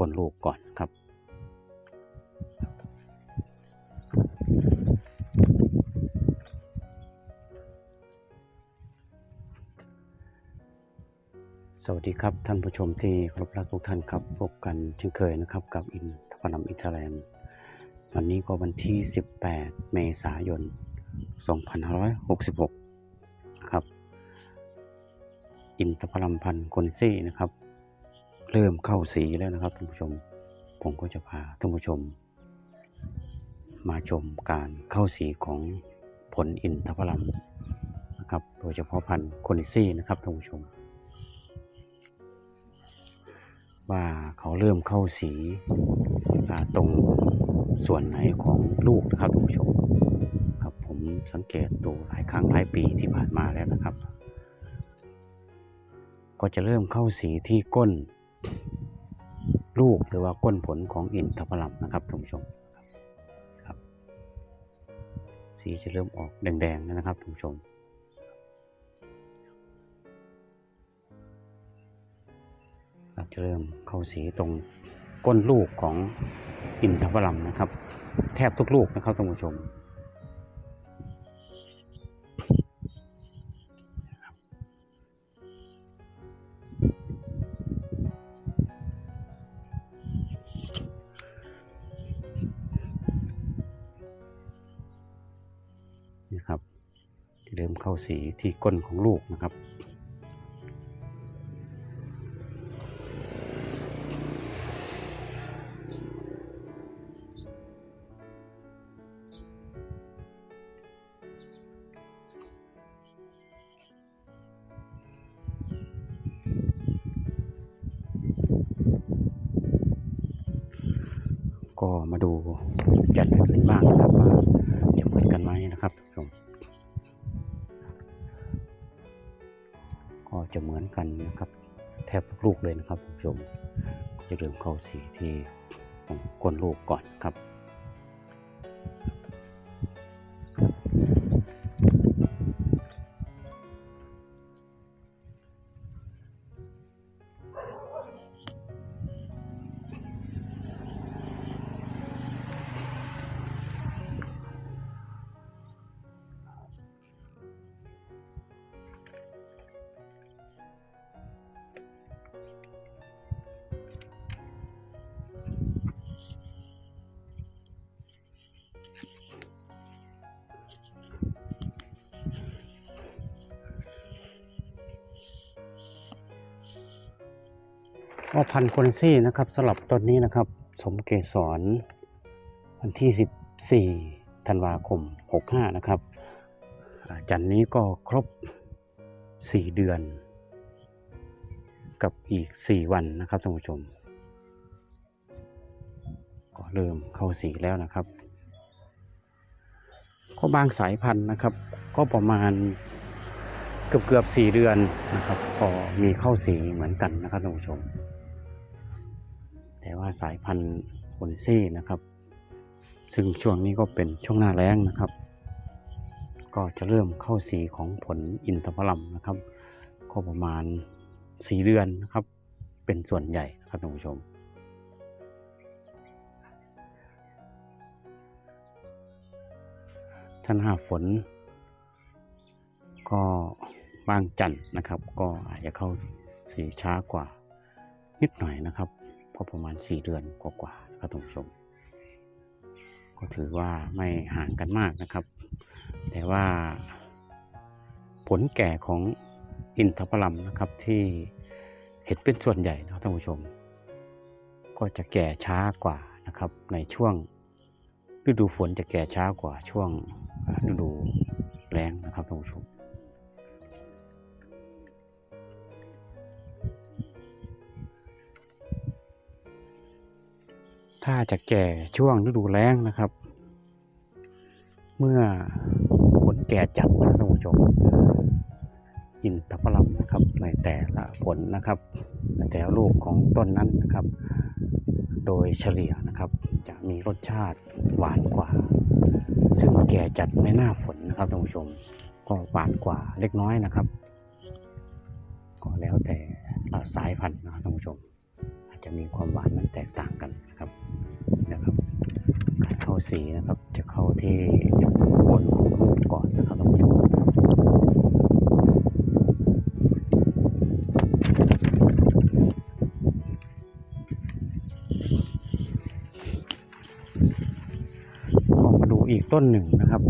ก้นลูกก่อนครับ สวัสดีครับท่านผู้ชมที่เคารพรักทุกท่านครับพบกันเช่นเคยนะครับกับอินทพนัมอินเทอร์แลนด์วันนี้ก็วันที่ 18 เมษายน 2566นะครับ อินทพลัมพันธ์คนซี่นะครับ เริ่มเข้าสีแล้วนะครับท่านผู้ชม ผมก็จะพาท่านผู้ชม มาชมการเข้าสีของผลอินทผลัมนะครับ โดยเฉพาะพันธุ์โคนิซี่นะครับท่านผู้ชม ว่าเขาเริ่มเข้าสีตรงส่วนไหนของลูกนะครับท่านผู้ชมครับผมสังเกตดูหลายครั้งหลายปีที่ผ่านมาแล้วนะครับ ก็จะเริ่มเข้าสีที่ก้น ลูกหรือว่าก้นผลของอินทผลัมนะครับท่านผู้ชมครับ สีจะเริ่มออกแดงๆนะครับท่านผู้ชมจะเริ่มเข้าสีตรงก้นลูกของอินทผลัมนะครับ แทบทุกลูกนะครับท่านผู้ชม เริ่มเข้าสีที่ก้นของลูกนะครับ ก็มาดูจัดอื่นบ้างนะครับว่าจะเหมือนกันไหมนะครับท่านผู้ชม จะเหมือนกันนะครับ แทบทุกลูกเลยนะครับท่านผู้ชมจะเริ่มเข้าสีที่ตรงก้นลูกก่อนครับ ก็พันคนซี่นะครับสำหรับต้นนี้นะครับ สมเกสรวันที่ 14ธันวาคม 65 นะครับจันนี้ก็ครบ 4 เดือน กับอีก 4 วันนะครับท่านผู้ชม ก็เริ่มเข้าสีแล้วนะครับ ก็บางสายพันธุ์นะครับ ก็ประมาณเกือบเกือบสี่เดือนนะครับ ก็มีเข้าสีเหมือนกันนะครับท่านผู้ชม สายพันธุ์โคนิซี่นะครับ ซึ่งช่วงนี้ก็เป็นช่วงหน้าแล้งนะครับ ก็จะเริ่มเข้าสีของผลอินทผลัมนะครับ ก็ประมาณสี่เดือนนะครับ เป็นส่วนใหญ่นะครับท่านผู้ชมถ้าหน้าฝน ก็บางจันทร์นะครับ ก็อาจจะเข้าสีช้ากว่านิดหน่อยนะครับ ก็ประมาณ 4 เดือนกว่าๆนะครับท่านผู้ชม ก็ถือว่าไม่ห่างกันมากนะครับ แต่ว่าผลแก่ของอินทผลัมนะครับที่เห็นเป็นส่วนใหญ่นะครับท่านผู้ชม ก็จะแก่ช้ากว่านะครับในช่วงฤดูฝนจะแก่ช้ากว่าช่วงฤดูแล้งนะครับท่านผู้ชม ถ้าจะแก่ช่วงฤดูแล้งนะครับ เมื่อผลแก่จัดนะท่านผู้ชมอินทผลัมนะครับในแต่ละผลนะครับในแต่ละลูกของต้นนั้นนะครับ โดยเฉลี่ยนะครับจะมีรสชาติหวานกว่า ซึ่งแก่จัดในหน้าฝนนะครับท่านผู้ชมก็หวานกว่าเล็กน้อยนะครับ ก็แล้วแต่สายพันธุ์นะท่านผู้ชม จะมีความหวานนั้นแตกต่างกันนะครับนะครับ การเข้าสีนะครับจะเข้าที่บนของลูกก่อนนะครับท่านผู้ชมก็มาดูอีกต้นหนึ่งนะครับ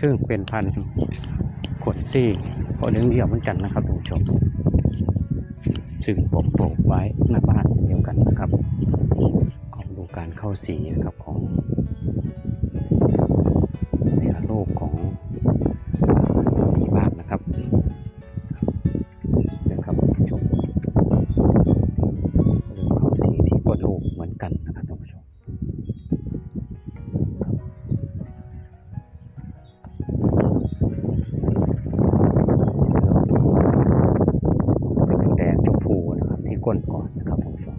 ซึ่งเป็นพันธุ์ขนซี่ก็เลี้ยงเดี่ยวเหมือนกันนะครับท่านผู้ชม ซึ่งผมปลูกไว้หน้าบ้านเช่นเดียวกันนะครับ ของดูการเข้าสีนะครับของ ก้นก่อนนะครับท่านผู้ชม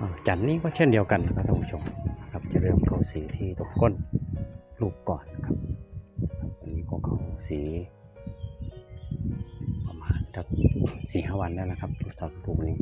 อ่าจันนี้ก็เช่นเดียวกันนะครับท่านผู้ชมนะครับจะเริ่มเข้าสีที่ตรงก้นลูกก่อนนะครับ สีประมาณสักสี่ห้าวันแล้วนะครับสำหรับลูกนี้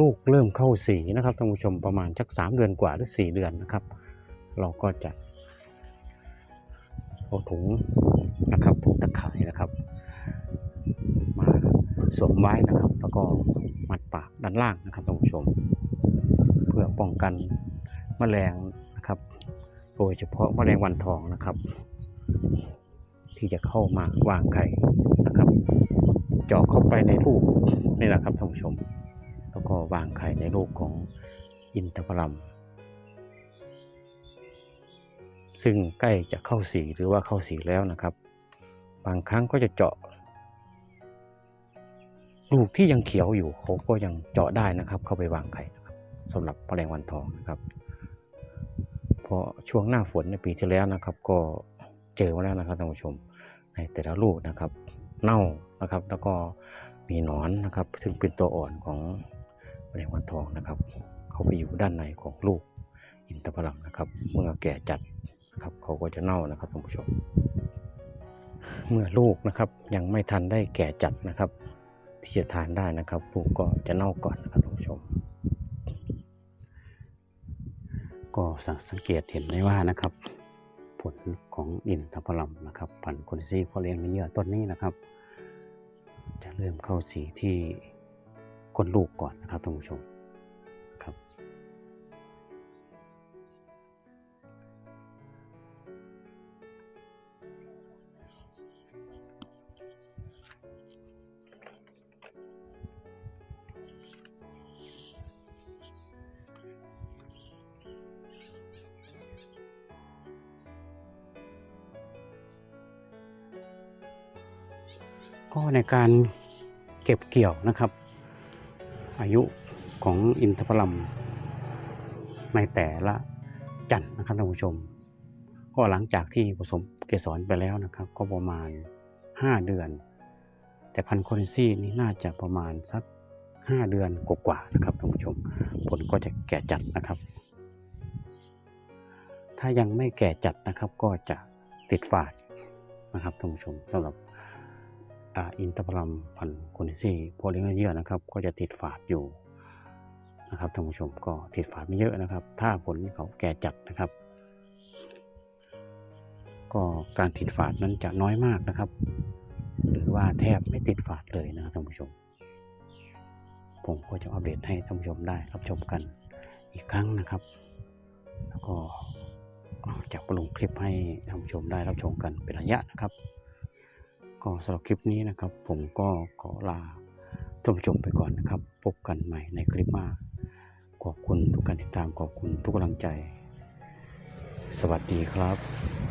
ลูกเริ่มเข้าสีนะครับท่านผู้ชมประมาณสักสามเดือนกว่าหรือสี่เดือนนะครับ เราก็จะเอาถุงนะครับถุงตะข่ายนะครับ มาสวมไว้นะครับ แล้วก็มัดปากด้านล่างนะครับท่านผู้ชม เพื่อป้องกันแมลงนะครับ โดยเฉพาะแมลงวันทองนะครับ ที่จะเข้ามาวางไข่นะครับเจาะเข้าไปในลูกนี่แหละครับท่านผู้ชม แล้วก็วางไข่ในลูกของอินทผลัม ซึ่งใกล้จะเข้าสีหรือว่าเข้าสีแล้วนะครับ บางครั้งก็จะเจาะ ลูกที่ยังเขียวอยู่เขาก็ยังเจาะได้นะครับ เข้าไปวางไข่นะครับสำหรับแมลงวันทองนะครับเพราะช่วงหน้าฝนในปีที่แล้วนะครับ ก็เจอมาแล้วนะครับท่านผู้ชมในแต่ละลูกนะครับ เน่านะครับ แล้วก็มีหนอนนะครับ ซึ่งเป็นตัวอ่อนของ แมลงวันทองนะครับ เขาไปอยู่ด้านในของลูกอินทผลัมนะครับ เมื่อแก่จัดนะครับเขาก็จะเน่านะครับท่านผู้ชม เมื่อลูกนะครับยังไม่ทันได้แก่จัดนะครับ ที่จะทานได้นะครับลูกก็จะเน่าก่อนนะครับท่านผู้ชม ก็สังเกตเห็นได้ว่านะครับ ผลของอินทผลัมนะครับพันธุ์คนซีเพาะเลี้ยงในเยื่อต้นนี้นะครับ จะเริ่มเข้าสีที่ ก้นลูกก่อนนะครับท่านผู้ชมครับ ก็ในการเก็บเกี่ยวนะครับ อายุของอินทผลัมในแต่ละจันทร์นะครับท่านผู้ชม ก็หลังจากที่ผสมเกสรไปแล้วนะครับ ก็ประมาณ 5 เดือน แต่พันโคเนซี่นี่น่าจะประมาณสัก 5 เดือนกว่าๆนะครับท่านผู้ชม ผลก็จะแก่จัดนะครับ ถ้ายังไม่แก่จัดนะครับก็จะติดฝาดนะครับท่านผู้ชมสำหรับ อ่าอินทผลัมพันธุ์โคนิซี่โพลิงเยื่อนะครับ ก็จะติดฝาดอยู่นะครับท่านผู้ชมก็ติดฝาดไม่เยอะนะครับ ถ้าผลเขาแก่จัดนะครับ ก็การติดฝาดนั้นจะน้อยมากนะครับ หรือว่าแทบไม่ติดฝาดเลยนะครับท่านผู้ชม ผมก็จะอัปเดตให้ท่านผู้ชมได้รับชมกันอีกครั้งนะครับ แล้วก็จะปลงคลิปให้ท่านผู้ชมได้รับชมกันเป็นระยะนะครับ ก็สำหรับคลิปนี้นะครับ ผมก็ขอลาท่านผู้ชมไปก่อนนะครับ พบกันใหม่ในคลิปหน้าขอบคุณทุกการติดตามขอบคุณทุกกำลังใจ สวัสดีครับ